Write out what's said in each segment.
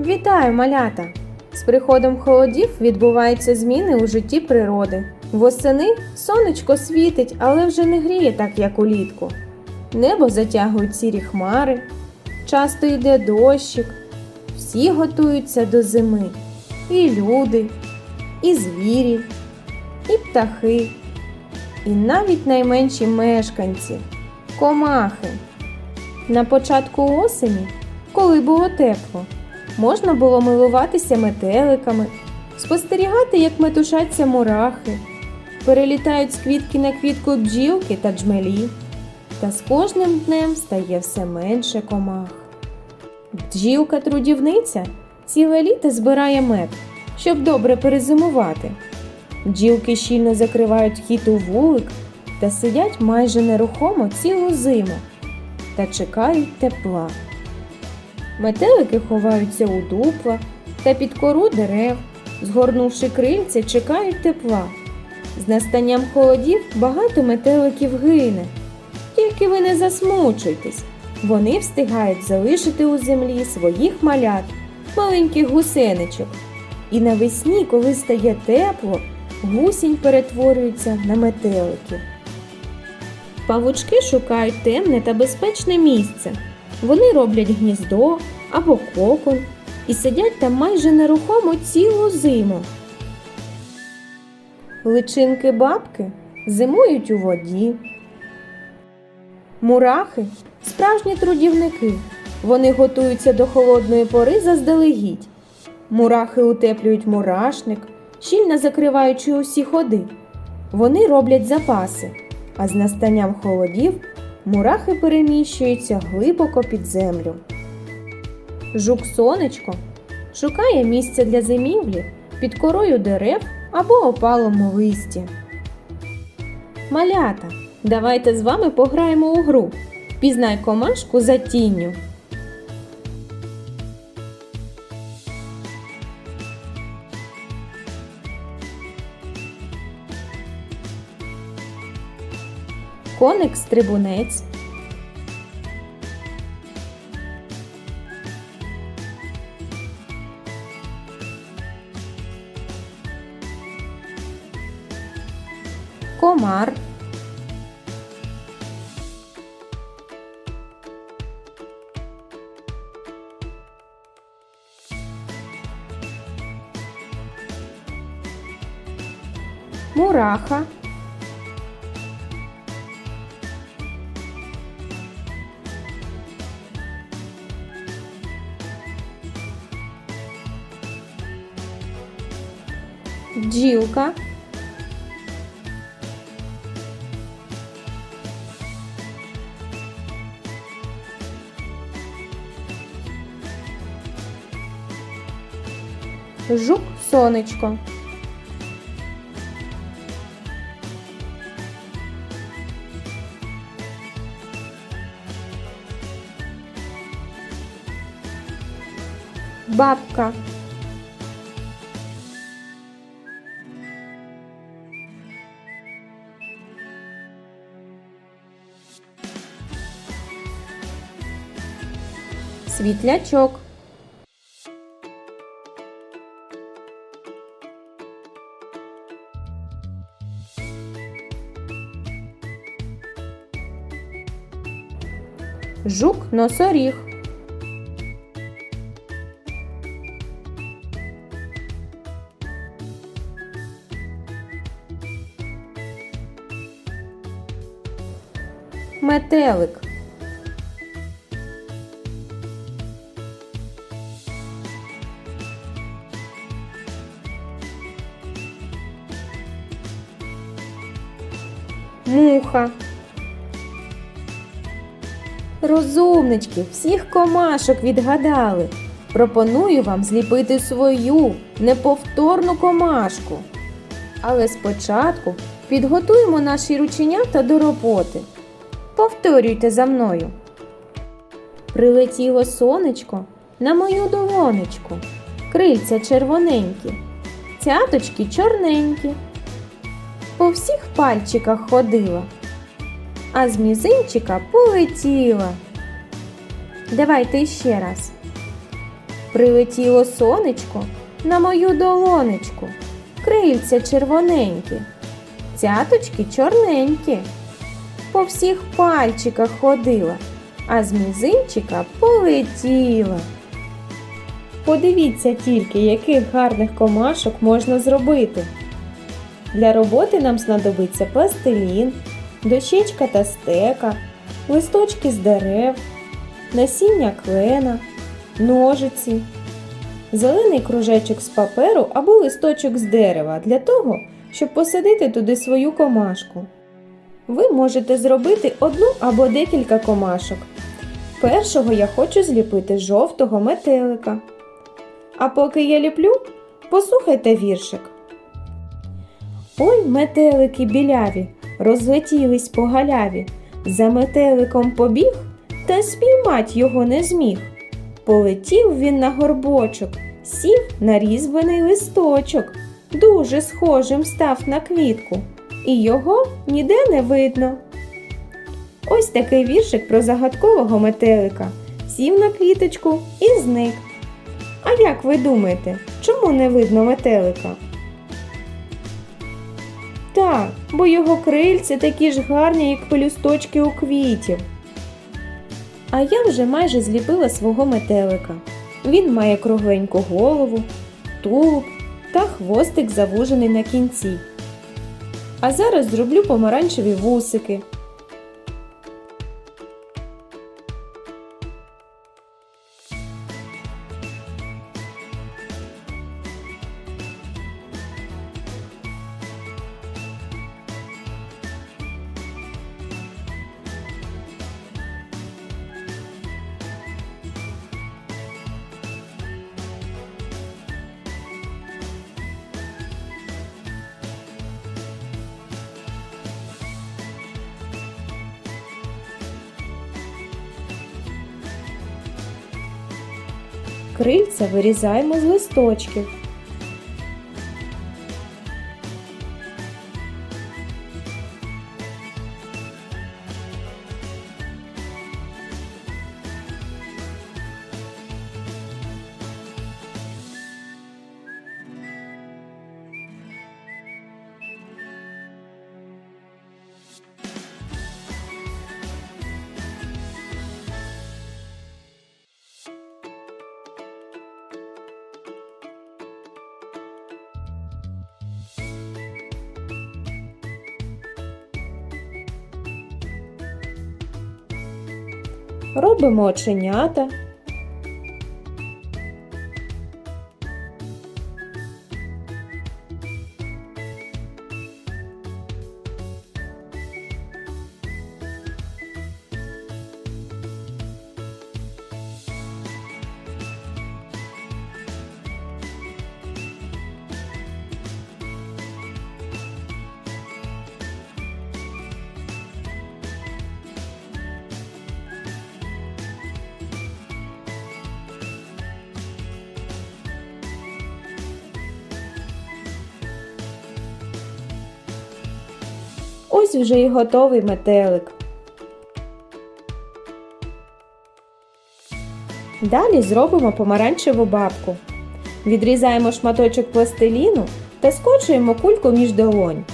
Вітаю, малята! З приходом холодів відбуваються зміни у житті природи. Восени сонечко світить, але вже не гріє так, як улітку. Небо затягують сірі хмари, часто йде дощик. Всі готуються до зими. І люди, і звірі, і птахи, і навіть найменші мешканці комахи. На початку осені, коли було тепло, можна було милуватися метеликами, спостерігати, як метушаться мурахи, перелітають з квітки на квітку бджілки та джмелі, та з кожним днем стає все менше комах. Бджілка-трудівниця ціле літо збирає мед, щоб добре перезимувати. Бджілки щільно закривають хід у вулик та сидять майже нерухомо цілу зиму та чекають тепла. Метелики ховаються у дупла та під кору дерев, згорнувши крильця, чекають тепла. З настанням холодів багато метеликів гине. Тільки ви не засмучуйтесь, вони встигають залишити у землі своїх малят, маленьких гусеничок. І навесні, коли стає тепло, гусінь перетворюється на метеликів. Павучки шукають темне та безпечне місце. Вони роблять гніздо або кокон і сидять там майже нерухомо цілу зиму. Личинки бабки зимують у воді. Мурахи справжні трудівники. Вони готуються до холодної пори заздалегідь. Мурахи утеплюють мурашник, щільно закриваючи усі ходи. Вони роблять запаси, а з настанням холодів мурахи переміщуються глибоко під землю. Жук сонечко шукає місце для зимівлі під корою дерев або опалому листі. Малята, давайте з вами пограємо у гру. Впізнай комашку за тінню. Коник стрибунець. Комар. Мураха. Бджілка. Жук сонечко. Бабка. Світлячок. Жук носоріг. Метелик. Муха. Розумнички, всіх комашок відгадали. Пропоную вам зліпити свою неповторну комашку. Але спочатку підготуємо наші рученята до роботи. Повторюйте за мною. Прилетіло сонечко на мою долонечку. Крильця червоненькі, цяточки чорненькі. По всіх пальчиках ходила, а з мізинчика полетіла. Давайте ще раз. Прилетіло сонечко на мою долонечку, крильця червоненькі, цяточки чорненькі. По всіх пальчиках ходила, а з мізинчика полетіла. Подивіться тільки, яких гарних комашок можна зробити. Для роботи нам знадобиться пластилін, дощечка та стека, листочки з дерев, насіння клена, ножиці, зелений кружечок з паперу або листочок з дерева для того, щоб посадити туди свою комашку. Ви можете зробити одну або декілька комашок. Першого я хочу зліпити жовтого метелика. А поки я ліплю, послухайте віршик. Ой, метелики біляві, розлетілись по галяві, за метеликом побіг, та спіймать його не зміг. Полетів він на горбочок, сів на різьблений листочок, дуже схожим став на квітку, і його ніде не видно. Ось такий віршик про загадкового метелика. Сів на квіточку і зник. А як ви думаєте, чому не видно метелика? Так, бо його крильці такі ж гарні, як пелюсточки у квітів. А я вже майже зліпила свого метелика. Він має кругленьку голову, тулуб та хвостик завужений на кінці. А зараз зроблю помаранчеві вусики. Крильця вирізаємо з листочків. Робимо оченята. Ось вже і готовий метелик. Далі зробимо помаранчеву бабку. Відрізаємо шматочок пластиліну та скочуємо кульку між долонь.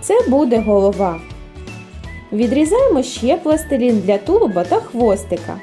Це буде голова. Відрізаємо ще пластилін для тулуба та хвостика.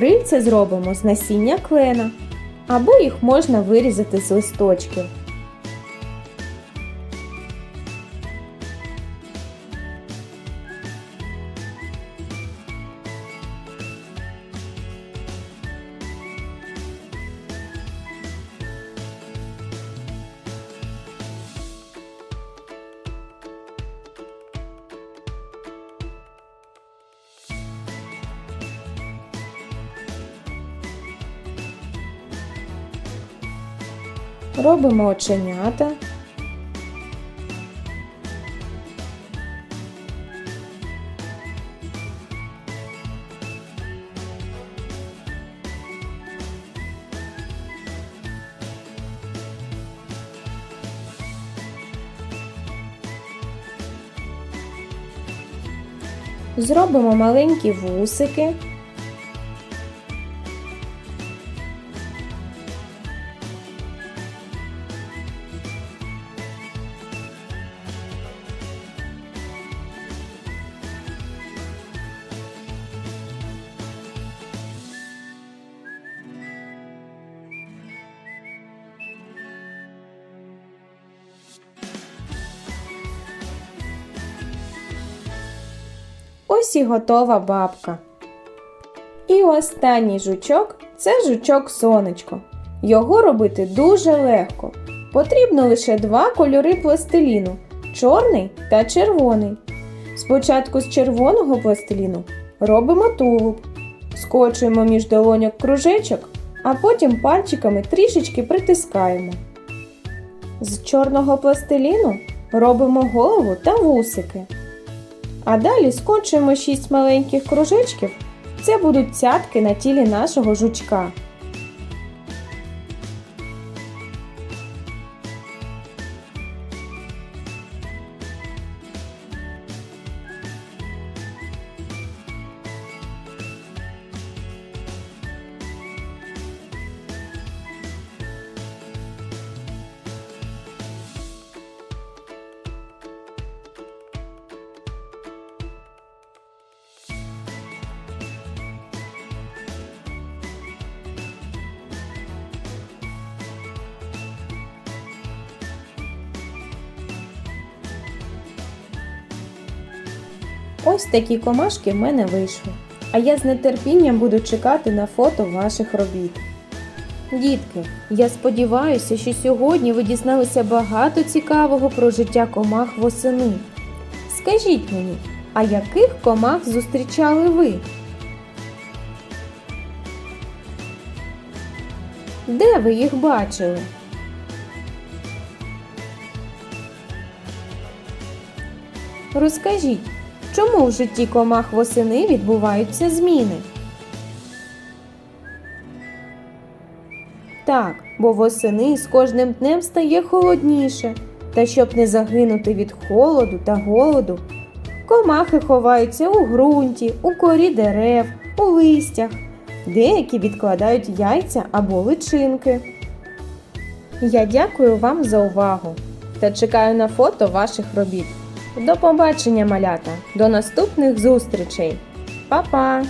Крильця зробимо з насіння клена, або їх можна вирізати з листочків. Робимо оченята. Зробимо маленькі вусики. Ось і готова бабка. І останній жучок це жучок сонечко. Його робити дуже легко. Потрібно лише два кольори пластиліну чорний та червоний. Спочатку з червоного пластиліну робимо тулуб, скочуємо між долоньок кружечок, а потім пальчиками трішечки притискаємо. З чорного пластиліну робимо голову та вусики. А далі скочуємо 6 маленьких кружечків. Це будуть цятки на тілі нашого жучка. Ось такі комашки в мене вийшли. А я з нетерпінням буду чекати на фото ваших робіт. Дітки, я сподіваюся, що сьогодні ви дізналися багато цікавого про життя комах восени. Скажіть мені, а яких комах зустрічали ви? Де ви їх бачили? Розкажіть, чому в житті комах восени відбуваються зміни? Так, бо восени з кожним днем стає холодніше. Та щоб не загинути від холоду та голоду, комахи ховаються у ґрунті, у корі дерев, у листях. Деякі відкладають яйця або личинки. Я дякую вам за увагу та чекаю на фото ваших робіт. До побачення, малята! До наступних зустрічей! Па-па!